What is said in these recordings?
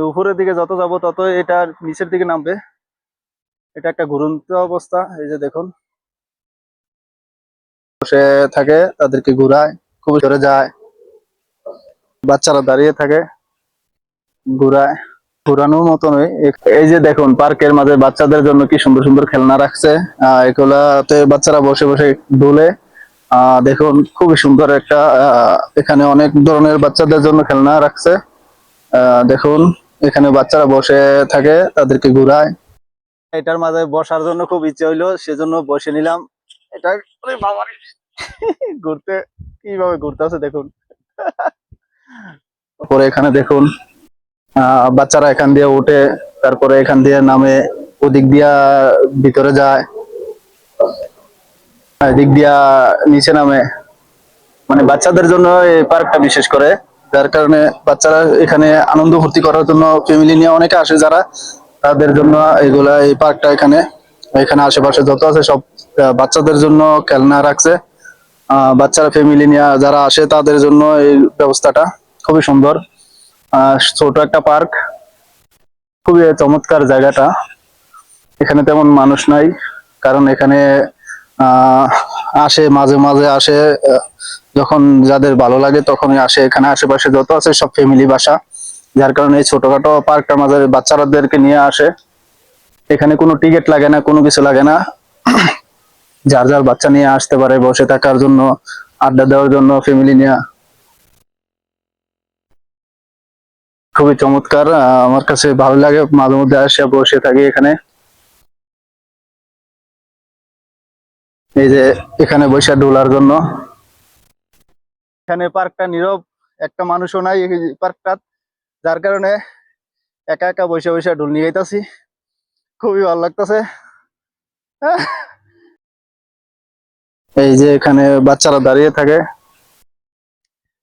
উপরের দিকে যত যাব তত এটা নিচের দিকে নামবে। এটা একটা ঘুরন্ত অবস্থা এই যে দেখুন। বসে থাকে তাদেরকে ঘুরায় খুব জোরে যায়। বাচ্চারা দাঁড়িয়ে থাকে ঘুরায়। ঘুরানোর মতনই এক- এই যে দেখুন পার্কের মাঝে বাচ্চাদের জন্য কি সুন্দর সুন্দর খেলনা রাখছে। আহ এগুলাতে বাচ্চারা বসে বসে দোলে। আহ দেখুন খুবই সুন্দর একটা এখানে অনেক ধরনের বাচ্চাদের জন্য খেলনা রাখছে। আহ, দেখুন। এখানে বাচ্চারা বসে থাকে, তাদেরকে ঘুরায়। এটার মাঝে বসার জন্য খুব ইচ্ছে হইল, সেজন্য বসে নিলাম। এটা ঘুরতে, কীভাবে ঘুরতে আছে দেখুন। তারপরে এখানে দেখুন বাচ্চারা এখান দিয়ে উঠে, তারপরে এখান দিয়ে নামে, ওদিক দিয়া ভিতরে যায়। এদিক দিয়া নিচে নামে। মানে বাচ্চাদের জন্য এই পার্কটা বিশেষ করে। যার কারণে বাচ্চারা এখানে আনন্দ ভর্তি করার জন্য ফ্যামিলি নিয়ে অনেকে আসে যারা। তাদের জন্য এগুলা এই পার্কটা এখানে এখানে আশেপাশে যত আছে সব বাচ্চাদের জন্য খেলনা রাখছে। বাচ্চারা ফ্যামিলি নিয়ে যারা আসে তাদের জন্য এই ব্যবস্থাটা খুবই সুন্দর। ছোট একটা পার্ক খুবই চমৎকার জায়গাটা। এখানে তেমন মানুষ নাই, কারণ এখানে, আহ আসে, মাঝে মাঝে আসে যখন যাদের ভালো লাগে তখনই আসে। এখানে আশেপাশে যত আছে সব ফ্যামিলি বাসা। যার কারণে এই ছোটখাটো পার্কটার মাঝে বাচ্চাদেরকে নিয়ে আসে। এখানে কোনো টিকিট লাগে না, কোনো কিছু লাগে না। যার যার বাচ্চা নিয়ে আসতে পারে, বসে থাকার জন্য, আড্ডা দেওয়ার জন্য ফ্যামিলি নিয়ে। খুবই চমৎকার। আমার কাছে ভালো লাগে, মাঝে মধ্যে আসে, বসে থাকি এখানে। এই যে এখানে বসে ডোলার জন্য। এখানে পার্কটা নীরব, একটা মানুষও নাই এই পার্কটা যার কারণে একা একা বসে বসে ডোল নিয়ে যাইতাছি। খুবই ভালো লাগতেছে। এই যে এখানে বাচ্চারা দাঁড়িয়ে থাকে।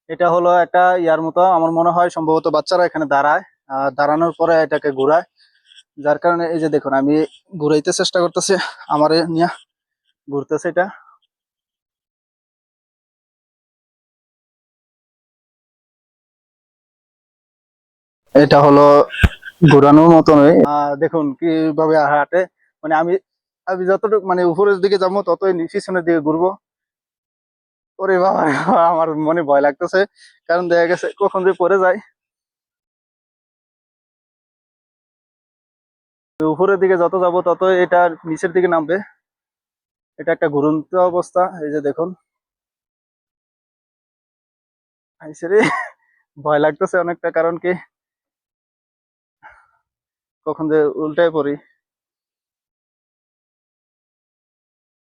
এটা হলো একটা ইয়ার মতো, আমার মনে হয় সম্ভবত বাচ্চারা এখানে দাঁড়ায়, আর দাঁড়ানোর পরে এটাকে ঘুরায়। যার কারণে এই যে দেখুন, আমি ঘুরাইতে চেষ্টা করতেছি আমার নিয়ে। ঘুরতেছে এটা। এটা হলো ঘোরানোর আহ, দেখুন কীভাবে হাঁটে। মানে আমি আমি যতটুকু মানে উপরের দিকে যাব ততই পিছনের দিকে ঘুরবো। ওরে বাবা আমার মনে ভয় লাগতেছে। কারণ দেখা গেছে কখন যে পরে যায়। উপরের দিকে যত যাব তত এটা নিচের দিকে নামবে। এটা একটা ঘুরন্ত অবস্থা, এই যে দেখুন। ভয় লাগতেছে অনেকটা, কারণ কি? কখন যে উল্টায় পড়ি।